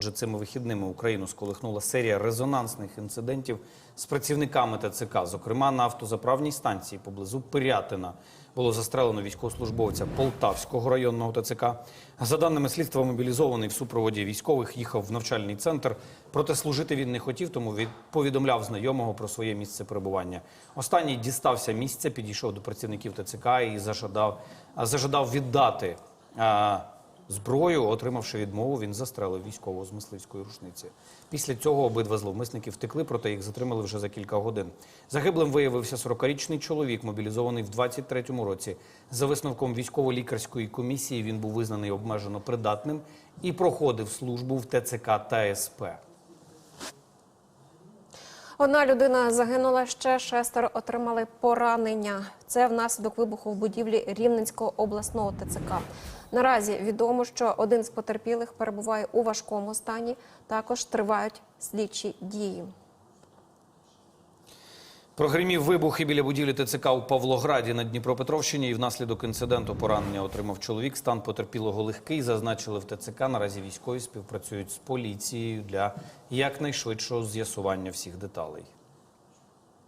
Вже цими вихідними Україну сколихнула серія резонансних інцидентів з працівниками ТЦК. Зокрема, на автозаправній станції поблизу Пирятина було застрелено військовослужбовця Полтавського районного ТЦК. За даними слідства, мобілізований в супроводі військових їхав в навчальний центр. Проте служити він не хотів, тому від- повідомляв знайомого про своє місце перебування. Останній дістався місця, підійшов до працівників ТЦК і зажадав, зажадав віддати. Зброю, отримавши відмову, він застрелив військового з мисливської рушниці. Після цього обидва зловмисники втекли, проте їх затримали вже за кілька годин. Загиблим виявився 40-річний чоловік, мобілізований в 23-му році. За висновком військово-лікарської комісії він був визнаний обмежено придатним і проходив службу в ТЦК та СП. Одна людина загинула, ще шестеро отримали поранення. Це внаслідок вибуху в будівлі Рівненського обласного ТЦК. Наразі відомо, що один з потерпілих перебуває у важкому стані. Також тривають слідчі дії. Прогримів вибух і біля будівлі ТЦК у Павлограді на Дніпропетровщині. І внаслідок інциденту поранення отримав чоловік. Стан потерпілого легкий. Зазначили в ТЦК. Наразі військові співпрацюють з поліцією для якнайшвидшого з'ясування всіх деталей.